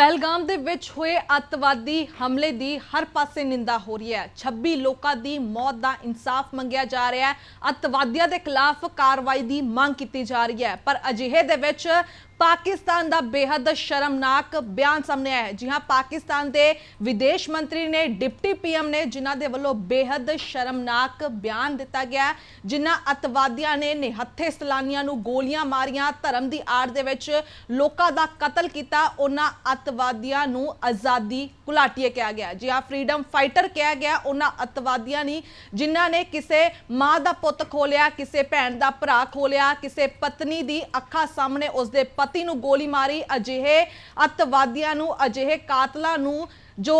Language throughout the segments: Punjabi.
ਪਹਿਲਗਾਮ ਦੇ ਵਿੱਚ ਹੋਏ ਅੱਤਵਾਦੀ ਹਮਲੇ ਦੀ ਹਰ ਪਾਸੇ ਨਿੰਦਾ ਹੋ ਰਹੀ ਹੈ। 26 ਲੋਕਾਂ ਦੀ ਮੌਤ ਦਾ ਇਨਸਾਫ ਮੰਗਿਆ ਜਾ ਰਿਹਾ ਹੈ। ਅੱਤਵਾਦੀਆਂ ਦੇ ਖਿਲਾਫ ਕਾਰਵਾਈ ਦੀ ਮੰਗ ਕੀਤੀ ਜਾ ਰਹੀ ਹੈ। ਪਰ ਅਜਿਹੇ ਦੇ ਵਿੱਚ ਪਾਕਿਸਤਾਨ ਦਾ ਬੇहद ਸ਼ਰਮਨਾਕ ਬਿਆਨ ਸਾਹਮਣੇ ਆਇਆ ਹੈ। ਜੀ ਹਾਂ, ਪਾਕਿਸਤਾਨ ਦੇ ਵਿਦੇਸ਼ ਮੰਤਰੀ ਨੇ ਡਿਪਟੀ ਪੀਐਮ ਨੇ ਜਿਨ੍ਹਾਂ ਦੇ ਵੱਲੋਂ ਬੇहद ਸ਼ਰਮਨਾਕ ਬਿਆਨ ਦਿੱਤਾ ਗਿਆ ਜਿਨ੍ਹਾਂ ਅਤਵਾਦੀਆਂ ਨੇ ਨਿਹੱਥੇ ਸਲਾਨੀਆਂ ਨੂੰ ਗੋਲੀਆਂ ਮਾਰੀਆਂ, ਧਰਮ ਦੀ ਆੜ ਦੇ ਵਿੱਚ ਲੋਕਾਂ ਦਾ ਕਤਲ ਕੀਤਾ, ਉਹਨਾਂ ਅਤਵਾਦੀਆਂ ਨੂੰ ਆਜ਼ਾਦੀ ਕੁਲਾਟੀਏ ਕਿਹਾ ਗਿਆ ਜੀ ਹਾਂ, ਫਰੀडम ਫਾਈਟਰ ਕਿਹਾ ਗਿਆ, ਉਹਨਾਂ ਅਤਵਾਦੀਆਂ ਨੇ, ਜਿਨ੍ਹਾਂ ਨੇ ਕਿਸੇ ਮਾਂ ਦਾ ਪੁੱਤ ਖੋਲਿਆ ਕਿਸੇ ਭੈਣ ਦਾ ਭਰਾ ਖੋਲਿਆ ਕਿਸੇ ਪਤਨੀ ਦੀ ਅੱਖਾਂ ਸਾਹਮਣੇ ਉਸਦੇ ਪਤ ਪਤੀ ਨੂੰ ਗੋਲੀ ਮਾਰੀ। ਅਜਿਹੇ ਅਤਵਾਦੀਆਂ ਨੂੰ, ਅਜਿਹੇ ਕਾਤਲਾਂ ਨੂੰ ਜੋ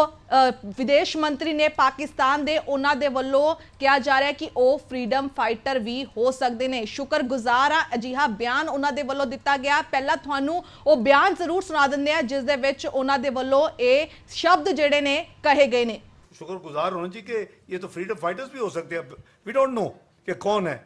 ਵਿਦੇਸ਼ ਮੰਤਰੀ ਨੇ ਪਾਕਿਸਤਾਨ ਦੇ ਉਹਨਾਂ ਦੇ ਵੱਲੋਂ ਕਿਹਾ ਜਾ ਰਿਹਾ ਕਿ ਉਹ ਫਰੀडम ਫਾਈਟਰ ਵੀ ਹੋ ਸਕਦੇ ਨੇ। ਸ਼ੁਕਰਗੁਜ਼ਾਰ ਆ, ਅਜਿਹਾ ਬਿਆਨ ਉਹਨਾਂ ਦੇ ਵੱਲੋਂ ਦਿੱਤਾ ਗਿਆ। ਪਹਿਲਾਂ ਤੁਹਾਨੂੰ ਉਹ ਬਿਆਨ ਜ਼ਰੂਰ ਸੁਣਾ ਦਿੰਦੇ ਆ ਜਿਸ ਦੇ ਵਿੱਚ ਉਹਨਾਂ ਦੇ ਵੱਲੋਂ ਇਹ ਸ਼ਬਦ ਜਿਹੜੇ ਨੇ ਕਹੇ ਗਏ ਨੇ। ਸ਼ੁਕਰਗੁਜ਼ਾਰ ਹੋਣਾ ਜੀ ਕਿ ਇਹ ਤਾਂ ਫਰੀडम ਫਾਈਟਰਸ ਵੀ ਹੋ ਸਕਦੇ ਆ। ਵੀ ਡੋਨਟ ਨੋ ਕਿ ਕੌਣ ਹੈ।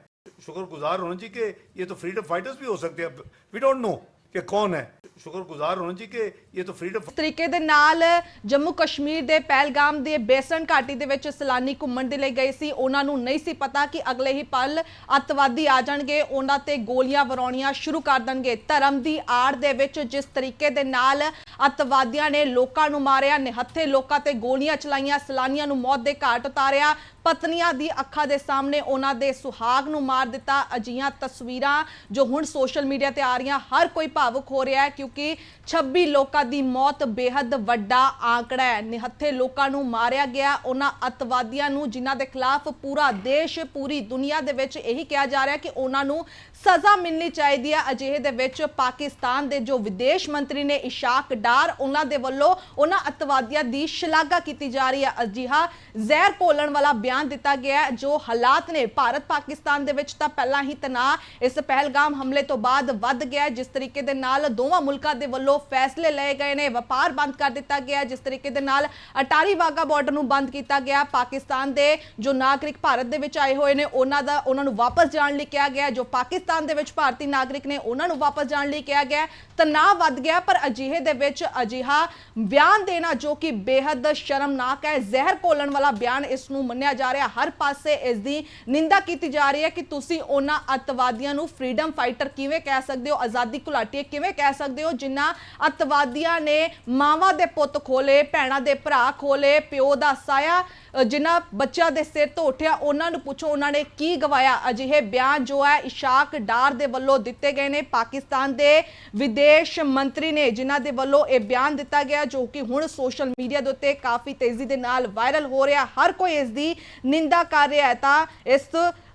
ਸ਼ੁਕਰਗੁਜ਼ਾਰ ਹੋਣਾ ਜੀ ਕਿ ਇਹ ਤਾਂ ਫਰੀडम ਫਾਈਟਰਸ ਵੀ ਹੋ ਸਕਦੇ ਆ। ਵੀ ਡੋਨਟ ਨੋ ਕਿ ਕੌਣ ਹੈ? ਸ਼ੁਕਰਗੁਜ਼ਾਰ ਹੋਣਾ ਜੀ ਕਿ ਇਹ ਤਾਂ ਫਰੀडम ਤਰੀਕੇ ਦੇ ਨਾਲ ਜੰਮੂ ਕਸ਼ਮੀਰ ਦੇ ਪਹਿਲਗਾਮ ਦੇ ਬੇਸਨ ਘਾਟੀ ਦੇ ਵਿੱਚ ਸਲਾਨੀ ਘੁੰਮਣ ਦੇ ਲਈ ਗਏ ਸੀ। ਉਹਨਾਂ ਨੂੰ ਨਹੀਂ ਸੀ ਪਤਾ ਕਿ ਅਗਲੇ ਹੀ ਪਲ ਅਤਵਾਦੀ ਆ ਜਾਣਗੇ। ਉਹਨਾਂ ਤੇ ਗੋਲੀਆਂ ਵਰਾਉਣੀਆਂ ਸ਼ੁਰੂ ਕਰ ਦੇਣਗੇ। ਧਰਮ ਦੀ ਆੜ ਦੇ ਵਿੱਚ ਜਿਸ ਤਰੀਕੇ ਦੇ ਨਾਲ ਅਤਵਾਦੀਆਂ ਨੇ ਲੋਕਾਂ ਨੂੰ ਮਾਰਿਆ, ਨਿਹੱਥੇ ਲੋਕਾਂ ਤੇ ਗੋਲੀਆਂ ਚਲਾਈਆਂ, ਸਲਾਨੀਆਂ ਨੂੰ ਮੌਤ ਦੇ ਘਾਟ ਉਤਾਰਿਆ ਪਤਨੀਆਂ ਦੀ ਅੱਖਾਂ ਦੇ ਸਾਹਮਣੇ ਉਹਨਾਂ ਦੇ ਸੁਹਾਗ ਨੂੰ ਮਾਰ ਦਿੱਤਾ। ਅਜੀਆਂ ਤਸਵੀਰਾਂ ਜੋ ਹੁਣ ਸੋਸ਼ਲ ਮੀਡੀਆ ਤੇ ਆ ਰਹੀਆਂ, ਹਰ ਕੋਈ ਭਾਵੁਕ ਹੋ ਰਿਹਾ ਹੈ ਕਿਉਂਕਿ 26 ਲੋਕਾਂ ਦੀ ਮੌਤ ਬੇहद ਵੱਡਾ ਆંકੜਾ ਹੈ। ਨਿਹੱਥੇ ਲੋਕਾਂ ਨੂੰ ਮਾਰਿਆ ਗਿਆ। ਉਹਨਾਂ ਅਤਵਾਦੀਆਂ ਨੂੰ, ਜਿਨ੍ਹਾਂ ਦੇ ਖਿਲਾਫ ਪੂਰਾ ਦੇਸ਼, ਪੂਰੀ ਦੁਨੀਆ ਦੇ ਵਿੱਚ ਇਹੀ ਕਿਹਾ ਜਾ ਰਿਹਾ ਕਿ ਉਹਨਾਂ ਨੂੰ ਸਜ਼ਾ ਮਿਲਣੀ ਚਾਹੀਦੀ ਹੈ। ਅਜਿਹੇ ਦੇ ਵਿੱਚ ਪਾਕਿਸਤਾਨ ਦੇ ਜੋ ਵਿਦੇਸ਼ ਮੰਤਰੀ ਨੇ ਇਸ਼ਾਕ ਡਾਰ, ਉਹਨਾਂ ਦੇ ਵੱਲੋਂ ਉਹਨਾਂ ਅਤਵਾਦੀਆਂ ਦੀ ਸ਼ਲਾਘਾ ਕੀਤੀ ਜਾ ਰਹੀ ਹੈ। ਅਜਿਹਾ ਜ਼ਹਿਰ ਘੋਲਣ ਵਾਲਾ ਬਿਆਨ ਦਿੱਤਾ ਗਿਆ ਜੋ ਹਾਲਾਤ ਨੇ ਭਾਰਤ ਪਾਕਿਸਤਾਨ ਦੇ ਵਿੱਚ ਤਾਂ ਪਹਿਲਾਂ ਹੀ ਤਣਾਅ ਇਸ ਪਹਿਲਗਾਮ ਹਮਲੇ ਤੋਂ ਬਾਅਦ ਵੱਧ ਗਿਆ ਜਿਸ ਤਰੀਕੇ ਦੇ ਨਾਲ ਦੋਵਾਂ ਮੁਲਕਾਂ ਦੇ ਵੱਲੋਂ ਫੈਸਲੇ ਲਏ ਗਏ ਨੇ। ਵਪਾਰ ਬੰਦ ਕਰ ਦਿੱਤਾ ਗਿਆ ਜਿਸ ਤਰੀਕੇ ਦੇ ਨਾਲ ਅਟਾਰੀ ਵਾਗਾ ਬਾਰਡਰ ਨੂੰ ਬੰਦ ਕੀਤਾ ਗਿਆ ਪਾਕਿਸਤਾਨ ਦੇ ਜੋ ਨਾਗਰਿਕ ਭਾਰਤ ਦੇ ਵਿੱਚ ਆਏ ਹੋਏ ਨੇ, ਉਹਨਾਂ ਦਾ, ਉਹਨਾਂ ਨੂੰ ਵਾਪਸ ਜਾਣ ਲਈ ਕਿਹਾ ਗਿਆ ਜੋ ਪਾਕਿਸਤਾਨ ਦੇ ਵਿੱਚ ਭਾਰਤੀ ਨਾਗਰਿਕ ਨੇ, ਉਹਨਾਂ ਨੂੰ ਵਾਪਸ ਜਾਣ ਲਈ ਕਿਹਾ ਗਿਆ ਤਣਾਅ ਵੱਧ ਗਿਆ ਪਰ ਅਜਿਹੇ ਦੇ ਵਿੱਚ ਅਜਿਹਾ ਬਿਆਨ ਦੇਣਾ ਜੋ ਕਿ ਬੇहद ਸ਼ਰਮਨਾਕ ਹੈ। ਜ਼ਹਿਰ ਘੋਲਣ ਵਾਲਾ ਬਿਆਨ ਇਸ ਨੂੰ ਮੰਨਿਆ ਜਾ ਰਿਹਾ। ਹਰ ਪਾਸੇ ਇਸ ਦੀ ਨਿੰਦਾ ਕੀਤੀ ਜਾ ਰਹੀ ਹੈ ਕਿ ਤੁਸੀਂ ਉਹਨਾਂ ਅੱਤਵਾਦੀਆਂ ਨੂੰ ਫਰੀडम ਫਾਈਟਰ ਕਿਵੇਂ ਕਹਿ ਸਕਦੇ ਹੋ? ਆਜ਼ਾਦੀ ਘੁਲਾਟੀਏ ਕਿਵੇਂ ਕਹਿ ਸਕਦੇ ਹੋ? ਜਿਨ੍ਹਾਂ ਅੱਤਵਾਦੀਆਂ ਨੇ ਮਾਵਾਂ ਦੇ ਪੁੱਤ ਖੋਲੇ, ਭੈਣਾਂ ਦੇ ਭਰਾ ਖੋਲੇ, ਪਿਓ ਦਾ ਸਾਇਆ ਜਿਨ੍ਹਾਂ ਬੱਚਿਆਂ ਦੇ ਸਿਰ ਤੋਂ ਉੱਠਿਆ, ਉਹਨਾਂ ਨੂੰ ਪੁੱਛੋ ਉਹਨਾਂ ਨੇ ਕੀ ਗਵਾਇਆ? ਅਜਿਹੇ ਬਿਆਨ ਜੋ ਹੈ ਇਸ਼ਾਕ ਡਾਰ ਦੇ ਵੱਲੋਂ ਦਿੱਤੇ ਗਏ ਨੇ। ਪਾਕਿਸਤਾਨ ਦੇ ਵਿਦੇਸ਼ ਮੰਤਰੀ ਨੇ ਜਿਨ੍ਹਾਂ ਦੇ ਵੱਲੋਂ ਇਹ ਬਿਆਨ ਦਿੱਤਾ ਗਿਆ, ਜੋ ਕਿ ਹੁਣ ਸੋਸ਼ਲ ਮੀਡੀਆ ਦੇ ਉੱਤੇ ਕਾਫੀ ਤੇਜ਼ੀ ਦੇ ਨਾਲ ਵਾਇਰਲ ਹੋ ਰਿਹਾ। ਹਰ ਕੋਈ ਇਸ ਦੀ ਨਿੰਦਾ ਕਰ ਰਿਹਾ ਹੈ ਤਾਂ ਇਸ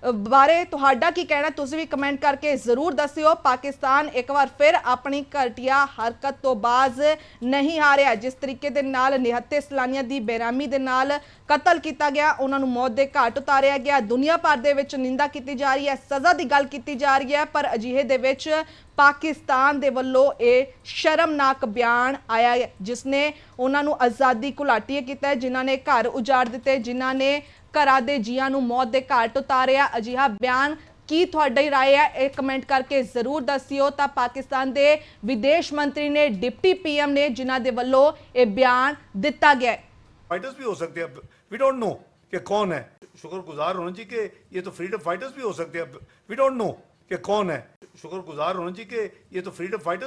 ਬਾਰੇ ਤੁਹਾਡਾ ਕੀ ਕਹਿਣਾ ਤੁਸੀਂ ਵੀ ਕਮੈਂਟ ਕਰਕੇ ਜ਼ਰੂਰ ਦੱਸਿਓ। ਪਾਕਿਸਤਾਨ ਇੱਕ ਵਾਰ ਫਿਰ ਆਪਣੀ ਘਟੀਆ ਹਰਕਤ ਤੋਂ ਬਾਜ਼ ਨਹੀਂ ਆ ਰਿਹਾ ਜਿਸ ਤਰੀਕੇ ਦੇ ਨਾਲ ਨਿਹੱਤੇ ਸਲਾਨੀਆਂ ਦੀ ਬੇਰਾਮੀ ਦੇ ਨਾਲ ਕਤਲ ਕੀਤਾ ਗਿਆ, ਉਹਨਾਂ ਨੂੰ ਮੌਤ ਦੇ ਘਾਟ ਉਤਾਰਿਆ ਗਿਆ। ਦੁਨੀਆ ਭਰ ਦੇ ਵਿੱਚ ਨਿੰਦਾ ਕੀਤੀ ਜਾ ਰਹੀ ਹੈ, ਸਜ਼ਾ ਦੀ ਗੱਲ ਕੀਤੀ ਜਾ ਰਹੀ ਹੈ, ਪਰ ਅਜਿਹੇ ਦੇ ਵਿੱਚ ਪਾਕਿਸਤਾਨ ਦੇ ਵੱਲੋਂ ਇਹ ਸ਼ਰਮਨਾਕ ਬਿਆਨ ਆਇਆ ਹੈ ਜਿਸ ਨੇ ਉਹਨਾਂ ਨੂੰ ਆਜ਼ਾਦੀ ਘੁਲਾਟੀਏ ਕੀਤਾ ਜਿਨ੍ਹਾਂ ਨੇ ਘਰ ਉਜਾੜ ਦਿੱਤੇ, ਜਿਨ੍ਹਾਂ ਨੇ ਘਰਾਂ ਦੇ ਜੀਆਂ ਨੂੰ ਮੌਤ ਦੇ ਘਾਟ ਉਤਾਰਿਆ। ਅਜਿਹਾ ਬਿਆਨ ਕੀ ਤੁਹਾਡੀ رائے ਹੈ ਇਹ ਕਮੈਂਟ ਕਰਕੇ ਜ਼ਰੂਰ ਦੱਸਿਓ ਤਾਂ ਪਾਕਿਸਤਾਨ ਦੇ ਵਿਦੇਸ਼ ਮੰਤਰੀ ਨੇ ਡਿਪਟੀ ਪੀਐਮ ਨੇ ਜਿਨ੍ਹਾਂ ਦੇ ਵੱਲੋਂ ਇਹ ਬਿਆਨ ਦਿੱਤਾ ਗਿਆ ਹੈ फाइटर्स भी हो सकते हैं वी डोंट नो कि कौन है शुक्रगुजार होना चाहिए कि ये तो फ्रीडम फाइटर्स भी हो सकते हैं वी डोंट नो कि कौन है शुक्रगुजार होना चाहिए कि ये तो फ्रीडम फाइटर्स